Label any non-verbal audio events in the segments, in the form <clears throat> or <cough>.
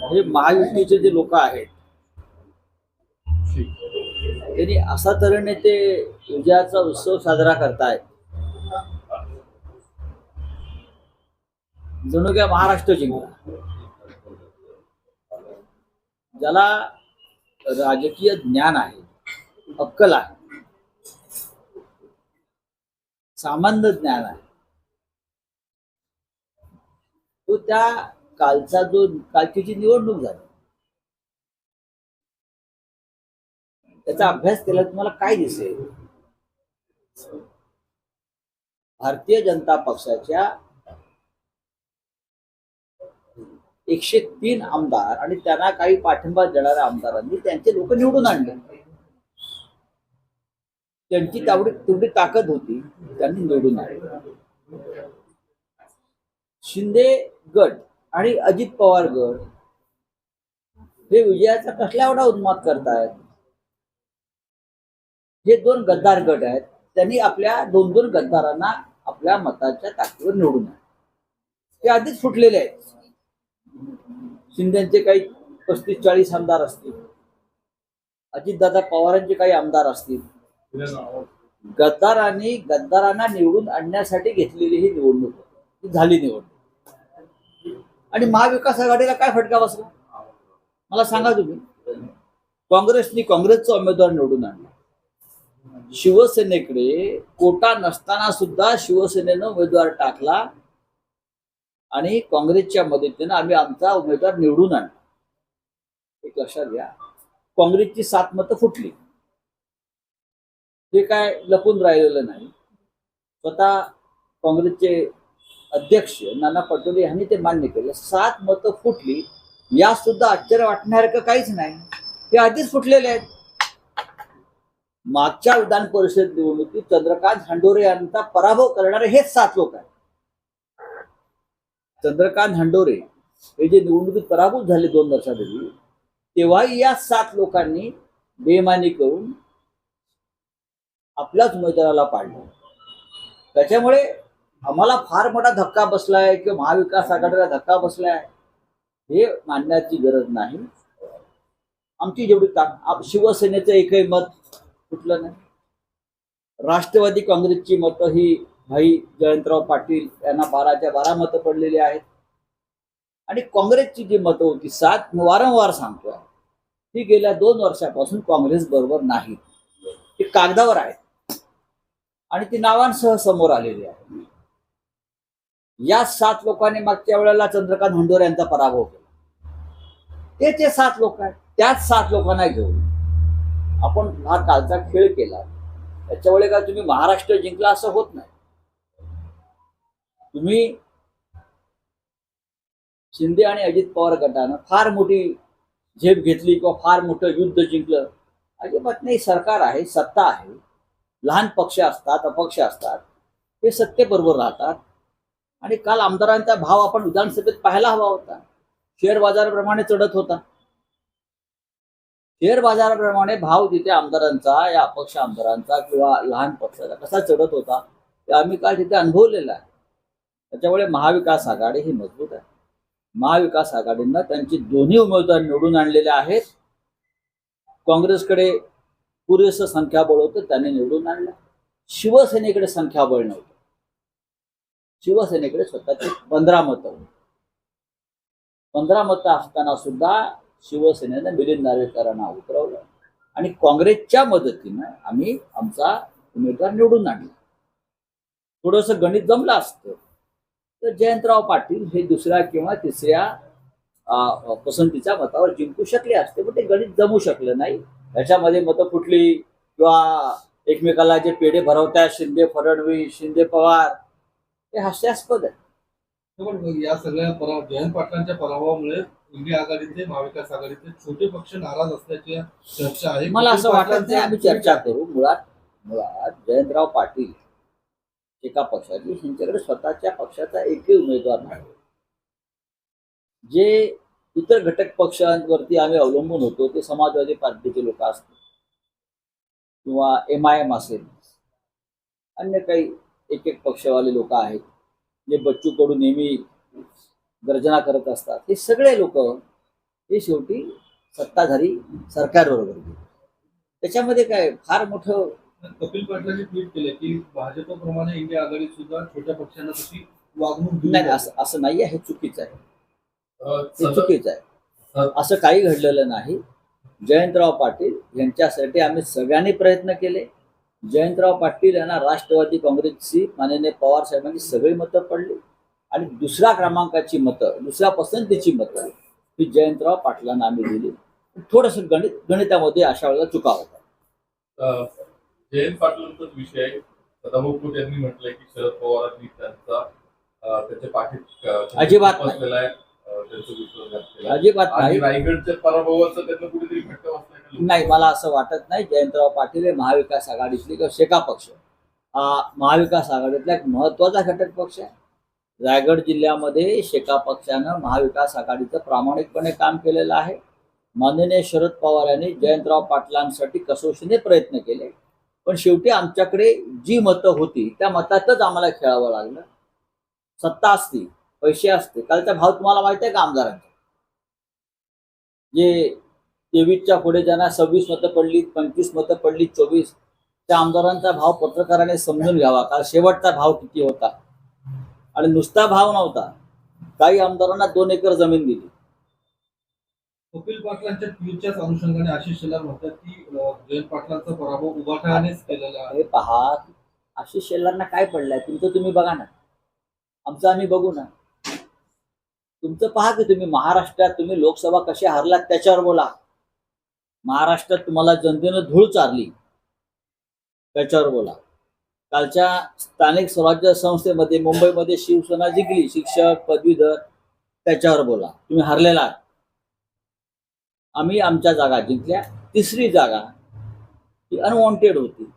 म्हणजे महायुतीचे जे लोक आहेत त्यांनी असा तऱ्हेने ते विजयाचा उत्सव साजरा करतायत. जणू काय महाराष्ट्र जिंकला. ज्याला राजकीय ज्ञान आहे अक्कल आहे सामान्य ज्ञान आहे तो त्या कालचा जो कालची जी निवडणूक झाली त्याचा अभ्यास केला तुम्हाला काय दिसेल? भारतीय जनता पक्षाच्या एकशे तीन आमदार आणि त्यांना काही पाठिंबा देणाऱ्या आमदारांनी त्यांचे लोक निवडून आणले. त्यांची तेवढी तेवढी ताकद होती त्यांनी निवडून आणली. शिंदे गट आणि अजित पवार गड हे विजयाचा कसला एवढा उन्माद करतायत? हे दोन गद्दार गट आहेत. त्यांनी आपल्या दोन दोन गद्दारांना आपल्या मताच्या ताकदीवर निवडून ते आधीच फुटलेले आहेत. शिंदेचे काही पस्तीस चाळीस आमदार असतील. अजितदादा पवारांचे काही आमदार असतील. गद्दारांनी गद्दारांना निवडून आणण्यासाठी घेतलेली ही निवडणूक. झाली निवडणूक. आणि महाविकास आघाडीला काय फटका बसला? मला सांगा तुम्ही. काँग्रेसनी काँग्रेसचा उमेदवार निवडून आणला. शिवसेनेकडे कोटा नसताना सुद्धा शिवसेनेनं उमेदवार टाकला आणि काँग्रेसच्या मदतीनं आम्ही आमचा उमेदवार निवडून आणला. एक लक्षात घ्या. काँग्रेसची सात मतं फुटली. ते काय लपून राहिलेलं नाही. स्वतः काँग्रेसचे अध्यक्ष नाना पटोले यांनी ते मान्य केलं. सात मतं फुटली या सुद्धा आश्चर्य वाटण्यासारखं काहीच नाही. हे आधीच फुटलेले आहेत. मागच्या विधान परिषद निवडणुकीत चंद्रकांत हंडोरे यांचा पराभव करणारे हेच सात लोक आहेत. चंद्रकांत हंडोरे हे जे निवडणुकीत पराभूत झाले दोन वर्षापूर्वी तेव्हाही या सात लोकांनी बेमानी करून आपल्याच उमेदवाराला पाडलं. त्याच्यामुळे आम्हाला फार मोठा धक्का बसलाय किंवा महाविकास आघाडीला धक्का बसलाय. हे मानण्याची गरज नाही. आमची जेवढी ताक शिवसेनेचं एकही मत कुठलं नाही. राष्ट्रवादी काँग्रेसची मतं ही भाई जयंतराव पाटील यांना बाराच्या बारा मतं पडलेली आहेत. आणि काँग्रेसची जी मतं होती सात वारंवार सांगतोय. ती गेल्या दोन वर्षापासून काँग्रेस बरोबर नाही. ती कागदावर आहेत. आणि ती नावांसह समोर आलेली आहे या सात लोकांनी मागच्या वेळेला चंद्रकांत हंडोर यांचा पराभव केला. ते ते सात लोक आहेत. त्याच सात लोकांना घेऊन आपण हा कालचा खेळ केला. त्याच्यामुळे काय तुम्ही महाराष्ट्र जिंकला असं होत नाही. तुम्ही शिंदे आणि अजित पवार गटानं फार मोठी झेप घेतली किंवा फार मोठं युद्ध जिंकलं. अजिबात नाही सरकार आहे सत्ता आहे. लहान पक्ष असतात अपक्ष असतात. हे सत्तेबरोबर राहतात. आणि काल आमदारांचा भाव आपण विधानसभेत पाहायला हवा होता. शेअर बाजाराप्रमाणे चढत होता. शेअर बाजाराप्रमाणे भाव तिथे आमदारांचा या अपक्ष आमदारांचा किंवा लहान पक्षाचा कसा चढत होता ते आम्ही काल तिथे अनुभवलेला आहे. त्याच्यामुळे महाविकास आघाडी ही मजबूत आहे. महाविकास आघाडीनं त्यांची दोन्ही उमेदवार निवडून आणलेले आहेत. काँग्रेसकडे पुरेसं संख्याबळ होतं त्यांनी निवडून आणलं. शिवसेनेकडे संख्याबळ नव्हतं. शिवसेनेकडे स्वतःचे पंधरा मतं होती. पंधरा मतं असताना सुद्धा शिवसेनेनं मिलिंद नार्वेकरांना उतरवलं. आणि काँग्रेसच्या मदतीनं आम्ही आमचा उमेदवार निवडून आणला. थोडंसं गणित जमलं असतं. तर जयंतराव पाटील हे दुसऱ्या किंवा तिसऱ्या पसंतीच्या मतावर जिंकू शकले असते पण ते गणित जमू शकलं नाही. ह्याच्यामध्ये मतं फुटली किंवा एकमेकाला जे पेढे भरवतात शिंदे फडणवीस शिंदे पवार हे हास्यास्पद आहे. पण या सगळ्या परा जयंत पाटलांच्या पराभवामुळे इंडिया आघाडीतले महाविकास आघाडीतले छोटे पक्ष नाराज असल्याची चर्चा आहे. मला असं वाटत नाही आम्ही चर्चा करू. मुळात मुळात जयंतराव पाटील एका पक्षाची त्यांच्याकडे स्वतःच्या पक्षाचा एकही उमेदवार नाही. जे इतर घटक पक्षांवरती आम्ही अवलंबून होतो ते समाजवादी पार्टीचे लोक असतील किंवा एम आय एम असेल अन्य काही एक एक पक्षवाले लोक आहेत जे बच्चू कडू नेहमी गर्जना करत असतात. हे सगळे लोक हे शेवटी सत्ताधारी सरकारबरोबर त्याच्यामध्ये काय फार मोठं कपिल पाटलांनी ट्विट केलं की भाजपप्रमाणे इंडिया आघाडीत सुद्धा छोट्या पक्षांना तशी वागणूक नाही. असं असं नाही आहे हे चुकीचं आहे. हे चुकीचं आहे. असं काही घडलेलं नाही. जयंतराव पाटील यांच्यासाठी आम्ही सगळ्यांनी प्रयत्न केले. जयंतराव पाटील यांना राष्ट्रवादी काँग्रेसची माननीय पवार साहेबांनी सगळी मतं पडली. आणि दुसऱ्या क्रमांकाची मतं दुसऱ्या पसंतीची मतं ही जयंतराव पाटलांना आम्ही दिली. थोडस गणित गणितामध्ये अशा वेळेला चुका होता जयंत पाटलांचाच विषय सदाभाऊ खोत यांनी म्हटलंय की शरद पवारांनी त्यांचा त्यांच्या पाठीत अजिबात अजिबात नाही. रायगडच्या पराभवाचा त्यांना कुठेतरी का? नाही मला असं वाटत नाही. जयंतराव पाटील हे महाविकास आघाडीतले किंवा शेका पक्ष. हा महाविकास आघाडीतला एक महत्त्वाचा घटक पक्ष आहे. रायगड जिल्ह्यामध्ये शेका पक्षानं महाविकास आघाडीचं प्रामाणिकपणे काम केलेलं आहे. माननीय शरद पवार यांनी जयंतराव पाटलांसाठी कसोशीने प्रयत्न केले. पण शेवटी आमच्याकडे जी मतं होती त्या मतातच आम्हाला खेळावं लागलं. सत्ता असती पैसे असते. कालचा भाव तुम्हाला माहिती आहे का आमदारांचा? जे तेवीसच्या पुढे ज्यांना सव्वीस मतं पडली पंचवीस मतं पडली चोवीस त्या आमदारांचा भाव पत्रकाराने समजून घ्यावा. कारण शेवटचा भाव किती होता? आणि नुसता भाव नव्हता. काही आमदारांना दोन एकर जमीन दिली. कपिल पाटलांच्या ट्विटच्याच अनुषंगाने आशिष शेलार म्हणतात की जयंत पाटलांचा पराभव उभाठानेच केलेला आहे. पहा आशिष शेलारना काय पडलंय? तुमचं तुम्ही बघा ना. आमचं आम्ही बघू ना. तुमचं पहा की तुम्ही महाराष्ट्रात तुम्ही लोकसभा कशी हारलात त्याच्यावर बोला. महाराष्ट्रात तुम्हाला जनतेनं धूळ चारली. त्याच्यावर बोला. कालच्या स्थानिक स्वराज्य संस्थेमध्ये मुंबईमध्ये शिवसेना जिंकली शिक्षक पदवीधर त्याच्यावर बोला. तुम्ही हरलेला आहात. आम्ही आमच्या जागा जिंकल्या. तिसरी जागा ही अनवॉन्टेड होती.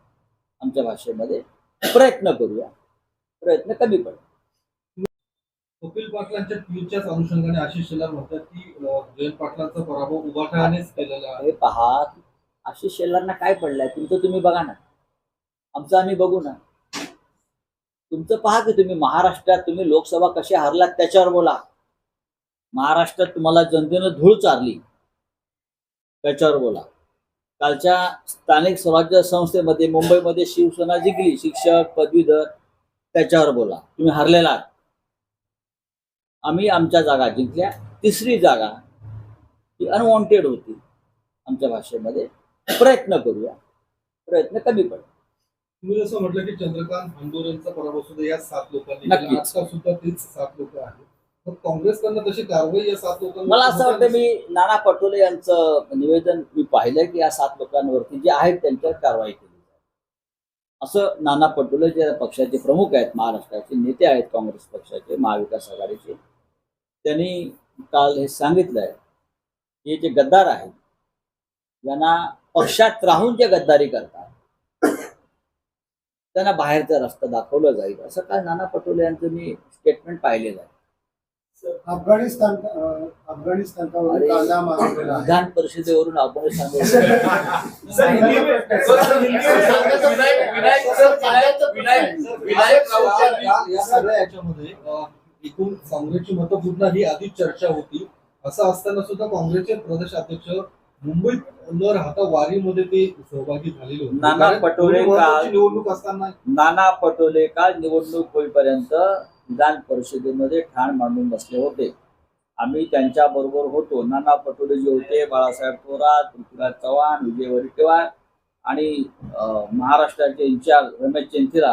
आमच्या भाषेमध्ये. प्रयत्न करूया. प्रयत्न कमी पडेल कपिल पाटलांच्या ट्विटच्याच अनुषंगाने आशिष शेलार म्हणतात की जयंत पाटलांचा पराभव उभाठानेच केलेला आहे. हे पहा आशिष शेलारना काय पडलंय? तुमचं तुम्ही बघा ना. आमचं आम्ही बघू ना. तुमचं पहा की तुम्ही महाराष्ट्रात तुम्ही लोकसभा कशी हारलात त्याच्यावर बोला. महाराष्ट्रात तुम्हाला जनतेनं धूळ चारली. त्याच्यावर बोला. कालच्या स्थानिक स्वराज्य संस्थेमध्ये मुंबईमध्ये शिवसेना जिंकली शिक्षक पदवीधर त्याच्यावर बोला. तुम्ही हरलेला आहात. आम्ही आमच्या जागा जिंकल्या. तिसरी जागा ही अनवॉन्टेड होती. आमच्या भाषेमध्ये प्रयत्न करूया. प्रयत्न कमी पडेल. तुम्ही जसं म्हटलं की चंद्रकांत हंडोरेंचा पराभव सुद्धा या सात लोकांनी केला. नक्कीच. आता सुद्धा तेच सात लोक आहेत. मग काँग्रेसकडनं तशी कारवाई या सात लोकांवर मला असं वाटतं मी नाना पटोले यांचं निवेदन मी पाहिलंय की या सात लोकांवरती जे आहेत त्यांच्यावर कारवाई केली. असं नाना पटोले जे पक्षाचे प्रमुख आहेत महाराष्ट्राचे नेते आहेत काँग्रेस पक्षाचे महाविकास आघाडीचे. त्यांनी काल हे सांगितलंय की जे गद्दार आहेत ज्यांना पक्षात राहून जे गद्दारी करतात त्यांना बाहेरचा रस्ता दाखवला जाईल असं काल नाना पटोले यांचं मी स्टेटमेंट पाहिलेलं आहे. अफगाणिस्तान अं, अफगाणिस्तानवरून अरे. कांदा मागवलेला आहे विधान परिषदेवरून याच्यामध्ये एकूण काँग्रेसची मतपूर्ण ही आधीच चर्चा होती असं असताना सुद्धा काँग्रेसचे प्रदेश अध्यक्ष मुंबईत न राहता वारीमध्ये ते सहभागी झालेले होते नाना पटोले काल- निवडणूक असताना नाना पटोले काल निवडणूक होईपर्यंत विधान परिषदेमध्ये ठाण मांडून बसले होते. आम्ही त्यांच्या बरोबर होतो. नाना पटोले जे होते बाळासाहेब थोरात पृथ्वीराज चव्हाण विजय वडेट्टीवार आणि महाराष्ट्राचे इन्चार्ज रमेश चेंथिरा.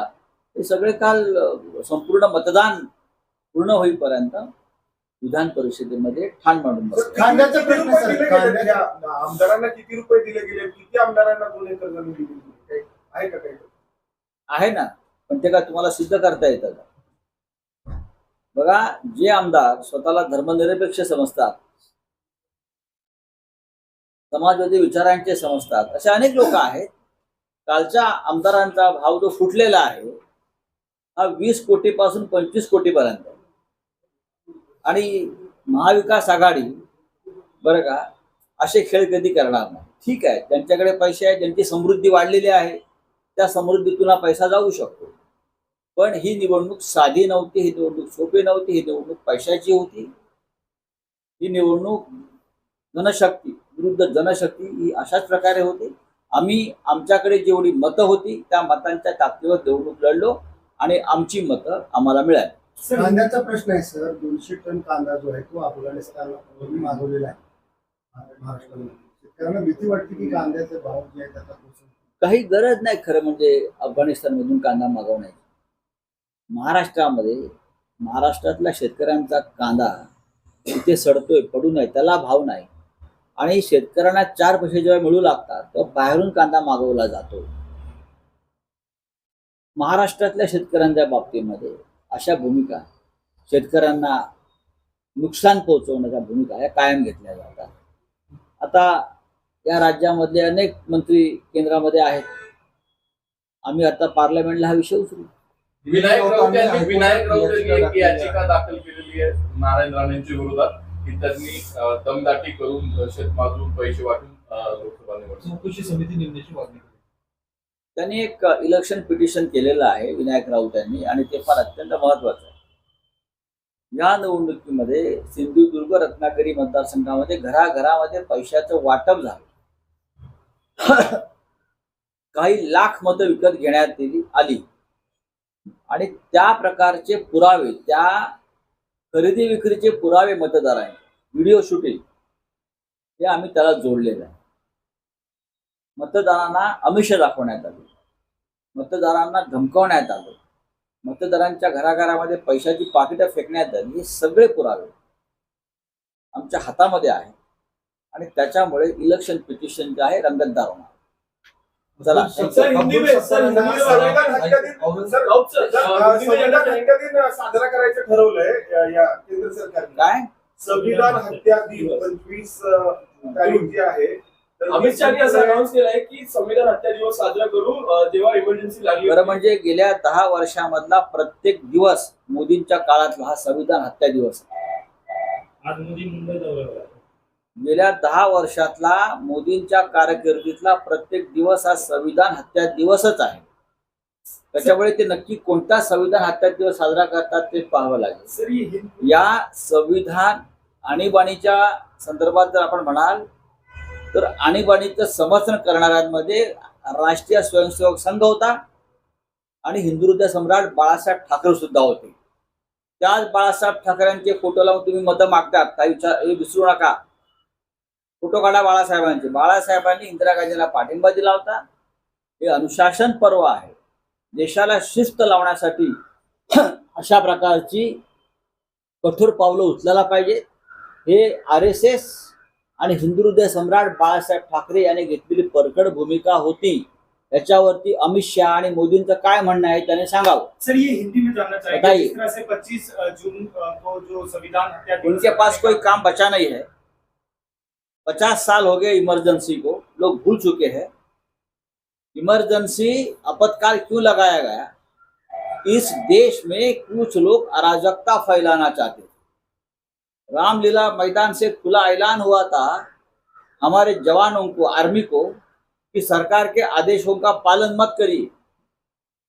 हे सगळे काल संपूर्ण मतदान पूर्ण होईपर्यंत विधान परिषदेमध्ये ठाण मांडून बसले. कांद्याचा प्रश्न सर आमदारांना किती रुपये दिले गेले? किती आमदारांना दोन एकर जमीन दिली गेली? काही आहे का काही? आहे ना. पण ते काय तुम्हाला सिद्ध करता येतं का? बघा जे आमदार स्वतःला धर्मनिरपेक्ष समजतात समाजवादी विचारांचे समजतात असे अनेक लोक आहेत. कालच्या आमदारांचा भाव जो फुटलेला आहे हा वीस कोटीपासून पंचवीस कोटीपर्यंत. आणि महाविकास आघाडी बरं का असे खेळ कधी करणार नाही. ठीक आहे त्यांच्याकडे पैसे आहेत ज्यांची समृद्धी वाढलेली आहे त्या समृद्धीतून हा पैसा जाऊ शकतो. पण ही निवडणूक साधी नव्हती ही निवडणूक सोपी नव्हती ही निवडणूक पैशाची होती. ही निवडणूक जनशक्ती विरुद्ध जनशक्ती ही अशाच प्रकारे होती. आम्ही आमच्याकडे जेवढी मतं होती त्या मतांच्या ताकदीवर निवडणूक लढलो आणि आमची मतं आम्हाला मिळाली. कांद्याचा प्रश्न आहे सर. दोनशे टन कांदा जो आहे तो अफगाणिस्तान मागवलेला आहे. महाराष्ट्रामध्ये. शेतकऱ्यांना भीती वाटते की कांद्याचे भाव जे आहेत आता कोसळतील. काही गरज नाही खरं म्हणजे अफगाणिस्तानमधून कांदा मागवण्याची. महाराष्ट्रामध्ये महाराष्ट्रातल्या शेतकऱ्यांचा कांदा इथे सडतोय पडू नये त्याला भाव नाही. आणि शेतकऱ्यांना चार पैसे जेव्हा मिळू लागतात तेव्हा बाहेरून कांदा मागवला जातो. महाराष्ट्रातल्या शेतकऱ्यांच्या बाबतीमध्ये अशा भूमिका शेतकऱ्यांना नुकसान पोहोचवण्याच्या भूमिका या कायम घेतल्या जातात. आता या राज्यामधले अनेक मंत्री केंद्रामध्ये आहेत. आम्ही आता पार्लमेंटला हा विषय उचलू. विनायक राऊत यांनी विनायक राऊत यांनी एक याचिका दाखल केलेली आहे नारायण राणेंच्या विरोधात की त्यांनी दमदाटी करून शेतमाजून पैसे वाटून लोकसभा निवडणूक चौकशी समिती नेमण्याची मागणी केली. त्यांनी एक इलेक्शन पिटिशन केलेलं आहे विनायक राऊत यांनी आणि ते फार अत्यंत महत्वाचं आहे. या निवडणुकीमध्ये सिंधुदुर्ग रत्नागिरी मतदारसंघामध्ये घराघरामध्ये पैशाचं वाटप झालं. <coughs> काही लाख मतं विकत घेण्यात दिली आली. आणि त्या प्रकारचे पुरावे त्या खरेदी विक्रीचे पुरावे मतदारांनी व्हिडिओ शूटिंग हे आम्ही त्याला जोडलेलं आहे. मतदारांना अमिष दाखवण्यात आले. मतदारांना धमकवण्यात आलं. मतदारांच्या घराघरामध्ये पैशाची पाकिटं फेकण्यात आली. हे सगळे पुरावे आमच्या हातामध्ये आहे आणि त्याच्यामुळे इलेक्शन पिटिशन जे आहे रंगतदार होणार. चला. सर, हिंदी में- सर, हिंदी में संविधान हत्या दिन- सर, राऊत सर, सर, अं, हिंदी में संविधान हत्या दिन साजरा करायचं ठरवलंय या- या केंद्र सरकारने काय संविधान हत्या दिन पंचवीस तारीख जी आहे तर अमित शहानी असं अनाऊन्स केलंय की संविधान हत्या दिवस साजरा करू जेव्हा इमर्जन्सी लागली बरं. म्हणजे गेल्या दहा वर्षामधला प्रत्येक दिवस मोदींच्या काळातला हा संविधान हत्या दिवस. आज मोदी मुंबई दौऱ्यावर आहे. गेल्या दहा वर्षातला मोदींच्या कारकिर्दीतला प्रत्येक दिवस हा संविधान हत्या दिवसच आहे. त्याच्यामुळे ते नक्की कोणता संविधान हत्या दिवस साजरा करतात ते पाहावं लागेल. या संविधान आणीबाणीच्या संदर्भात जर आपण म्हणाल तर आणीबाणीचं समर्थन करणाऱ्यांमध्ये राष्ट्रीय स्वयंसेवक संघ होता आणि हिंदू हृदय सम्राट बाळासाहेब ठाकरे सुद्धा होते. त्याच बाळासाहेब ठाकरेंचे फोटो लावून तुम्ही मतं मागतात काही विचार हे विसरू नका. फोटो काढा बाळासाहेबांचे. बाळासाहेबांनी इंदिरा गांधीला पाठिंबा दिला होता हे अनुशासन पर्व आहे. देशाला शिस्त लावण्यासाठी <clears throat> अशा प्रकारची कठोर पावलं उचलायला पाहिजे. हे आर एस एस आणि हिंदू हृदय सम्राट बाळासाहेब ठाकरे यांनी घेतलेली परखड भूमिका होती. याच्यावरती अमित शहा आणि मोदींचं काय म्हणणं आहे त्याने सांगावं. सर ये हिंदी में जानना चाहेंगे बताइए। जिस तरह से 25 जून अ, को जो संविधान हत्या दिवस उनके पास कोई काम बचा नहीं है. पचास साल हो गए इमरजेंसी को, लोग भूल चुके हैं। इमरजेंसी आपातकाल क्यों लगाया गया? इस देश में कुछ लोग अराजकता फैलाना चाहते थे। रामलीला मैदान से खुला ऐलान हुआ था हमारे जवानों को, आर्मी को, कि सरकार के आदेशों का पालन मत करिए।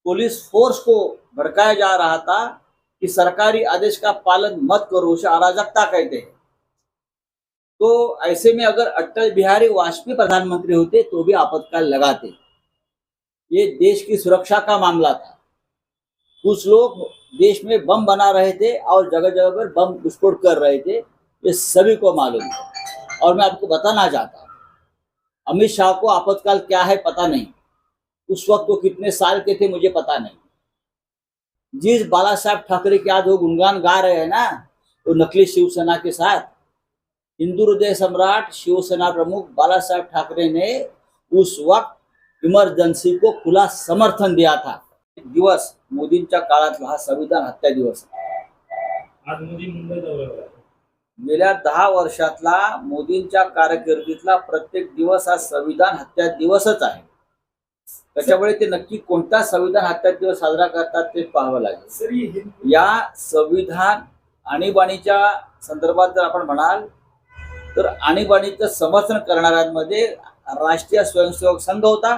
पुलिस फोर्स को भड़काया जा रहा था कि सरकारी आदेश का पालन मत करो, उसे अराजकता कहते हैं। तो ऐसे में अगर अटल बिहारी वाजपेयी प्रधानमंत्री होते तो भी आपातकाल लगाते। ये देश की सुरक्षा का मामला था। कुछ लोग देश में बम बना रहे थे और जगह जगह पर बम विस्फोट कर रहे थे, ये सभी को मालूम है। और मैं आपको बताना चाहता हूँ, अमित शाह को आपातकाल क्या है पता नहीं। उस वक्त वो कितने साल के थे मुझे पता नहीं। जिस बाला साहब ठाकरे के आज वो गुणगान गा रहे हैं ना, वो नकली शिवसेना के साथ हिंदू हृदय सम्राट शिवसेना प्रमुख बाला साहब ठाकरे ने उस वक्त इमरजेंसी को खुला समर्थन दिया था। दिवस मोदींच्या काळातला हा संविधान हत्या दिवस. गेल्या दहा वर्षातला मोदींच्या कारकिर्दीतला प्रत्येक दिवस हा संविधान हत्या दिवसच आहे। त्याच्यामुळे ते नक्की कोणता संविधान हत्या दिवस साजरा करतात ते पाहावं लागेल। या संविधान आणीबाणीच्या संदर्भात जर आपण म्हणाल तर आणीबाणीचं समर्थन करणाऱ्यांमध्ये राष्ट्रीय स्वयंसेवक संघ होता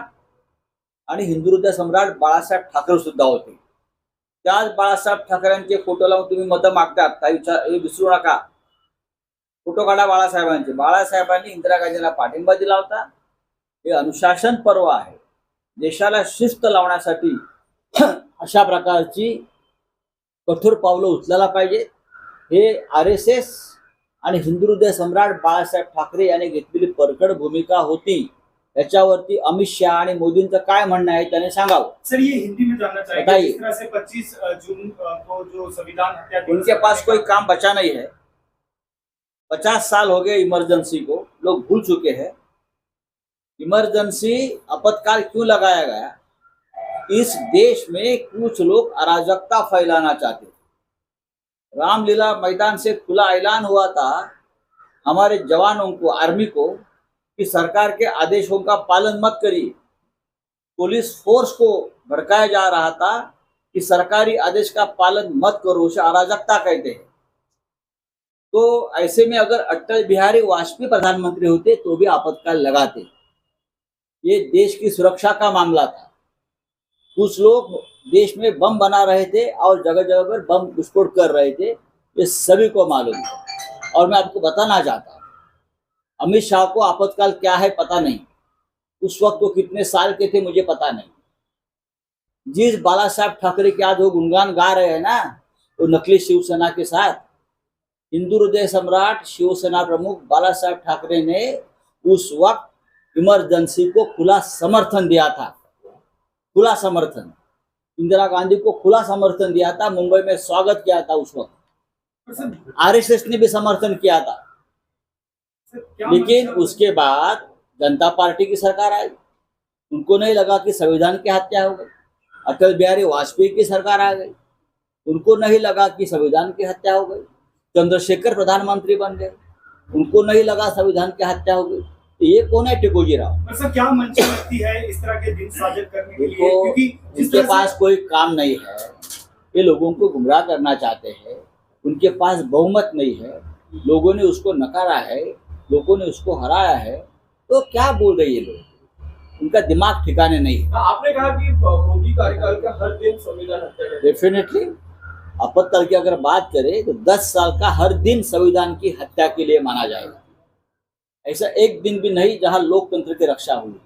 आणि हिंदू हृदय सम्राट बाळासाहेब ठाकरे सुद्धा होते. त्याच बाळासाहेब ठाकरेंचे फोटो लावून तुम्ही मतं मागतात काही विचार विसरू नका. फोटो काढा बाळासाहेबांचे. बाळासाहेबांनी इंदिरा गांधींना पाठिंबा दिला होता हे अनुशासन पर्व आहे. देशाला शिस्त लावण्यासाठी <clears throat> अशा प्रकारची कठोर पावलं उचलायला पाहिजे हे आर एस एस आणि हिंदू हृदय सम्राट बाळासाहेब ठाकरे यांनी घेतलेली परखड भूमिका होती. याच्यावरती अमित शहा आणि मोदींचं काय म्हणणं आहे त्याने सांगावं. सर ये हिंदी में जानना चाहेंगे बताइए। जिस तरह से 25 जून अ, को जो संविधान हत्या दिवस उनके पास कोई काम बचा नहीं है। पचास साल हो गए इमरजेंसी को। लोग भूल चुके हैं। इमरजेंसी आपातकाल क्यों लगाया गया? इस देश में कुछ लोग अराजकता फैलाना चाहते थे। रामलीला मैदान से खुला ऐलान हुआ था हमारे जवानों को, आर्मी को, कि सरकार के आदेशों का पालन मत करिए। पुलिस फोर्स को भड़काया जा रहा था कि सरकारी आदेश का पालन मत करो, उसे अराजकता कहते हैं। तो ऐसे में अगर अटल बिहारी वाजपेयी प्रधानमंत्री होते तो भी आपातकाल लगाते। ये देश की सुरक्षा का मामला था। कुछ लोग देश में बम बना रहे थे और जगह जगह पर बम विस्फोट कर रहे थे, ये सभी को मालूम है। और मैं आपको बताना चाहता हूँ, अमित शाह को आपातकाल क्या है पता नहीं। उस वक्त वो कितने साल के थे मुझे पता नहीं। जिस बाला साहब ठाकरे के आज वो गुणगान गा रहे हैं ना, वो नकली शिवसेना के साथ, हिंदू हृदय सम्राट शिवसेना प्रमुख बाला साहब ठाकरे ने उस वक्त इमरजेंसी को खुला समर्थन दिया था। खुला समर्थन। इंदिरा गांधी को खुला समर्थन दिया था, मुंबई में स्वागत किया था उस वक्त। आरएसएस ने भी समर्थन किया था। लेकिन उसके बाद जनता पार्टी की सरकार आई। उनको नहीं लगा कि संविधान की हत्या हो गई। अटल बिहारी वाजपेयी की सरकार आ गई। उनको नहीं लगा कि संविधान की हत्या हो गई। चंद्रशेखर प्रधानमंत्री बन गए। उनको नहीं लगा संविधान की हत्या हो गई। ये कौन है टिकोजी राव? सर क्या मंशा लगती है इस तरह के दिन साजिद करने के लिए? क्योंकि से- पास कोई काम नहीं है ये लोगों को गुमराह करना चाहते हैं उनके पास बहुमत नहीं है लोगों ने उसको नकारा है लोगों ने उसको हराया है तो क्या बोल रहे ये लोग? उनका दिमाग ठिकाने नहीं है। हाँ, आपने कहा कि मोदी कार्यकाल का हर दिन संविधान हत्या डेफिनेटली आपत्तल की अगर बात करें तो 10 साल का हर दिन संविधान की हत्या के लिए माना जाएगा। ऐसा एक दिन भी नहीं जहाँ लोकतंत्र की रक्षा हुई।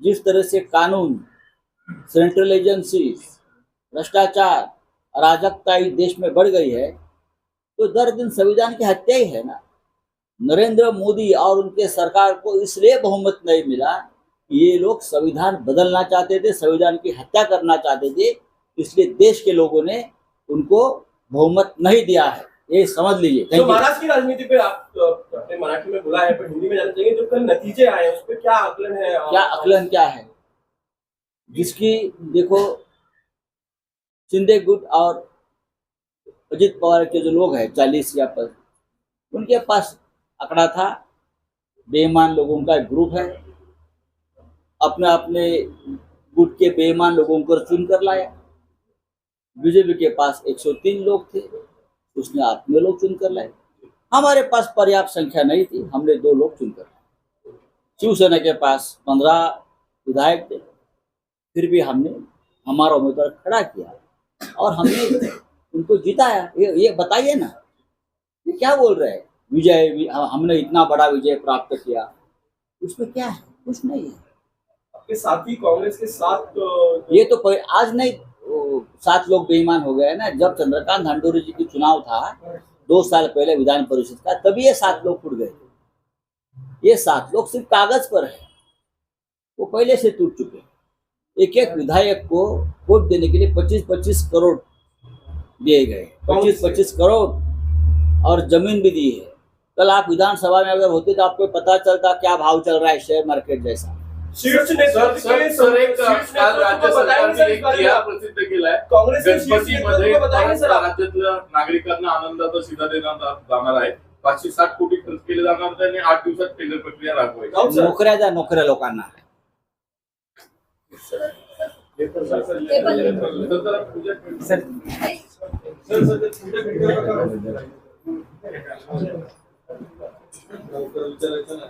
जिस तरह से कानून सेंट्रल एजेंसी भ्रष्टाचार अराजकता इस देश में बढ़ गई है तो दर दिन संविधान की हत्या ही है ना। नरेंद्र मोदी और उनके सरकार को इसलिए बहुमत नहीं मिला कि ये लोग संविधान बदलना चाहते थे, संविधान की हत्या करना चाहते थे, इसलिए देश के लोगों ने उनको बहुमत नहीं दिया है। ये समझ लीजिए। तो महाराष्ट्र की राजनीति पे आप अ, अपने मराठी में बोला है पर हिंदी में जानना चाहिए जो कल नतीजे आए उस पर क्या आकलन है? और- क्या आकलन क्या है? जिसकी देखो शिंदे गुट और अजित पवार के जो लोग हैं चालीस या पर उनके पास आंकड़ा था बेईमान लोगों का एक ग्रुप है अपने अपने गुट के बेईमान लोगों को चुन कर लाया। बीजेपी के पास 103 लोग थे। उसने अपने लोग चुन कर लाए। हमारे पास पर्याप्त संख्या नहीं थी हमने दो लोग चुनकर लाए। शिवसेना के पास पंद्रह विधायक थे फिर भी हमने हमारा उम्मीदवार खड़ा किया और हमने उनको जिताया। ये ये बताइए ना ये क्या बोल रहे हैं? विजय हमने इतना बड़ा विजय प्राप्त किया उसमें क्या है? कुछ नहीं है। आपके साथी कांग्रेस के साथ अ, ये तो आज नहीं सात लोग बेईमान हो गए ना जब चंद्रकांत हंडोरी जी की चुनाव था दो साल पहले विधान परिषद का तभी ये सात लोग टूट गए ये सात लोग सिर्फ़ कागज़ पर है। वो पहले से टूट चुके एक एक विधायक को वोट देने के लिए पच्चीस पच्चीस करोड़ दिए गए पच्चीस पच्चीस करोड़ और ज़मीन भी दी है। कल आप विधानसभा में अगर होते तो आपको पता चलता क्या भाव चल रहा है शेयर मार्केट जैसा। शीर्ष सर नेतृत्व सर एक काल राज्य सरकारने एक? प्रसिद्ध केलाय कांग्रेस गणपतीमध्ये? राज्यातल्या नागरिकांना आनंदाचा शिधा देण्यात जाणार आहे पाचशे साठ कोटी खर्च केले जाणार आणि आठ दिवसात टेंडर प्रक्रिया राबवायची नोकऱ्या द्या नोकऱ्या लोकांना सर, विचारायचं ना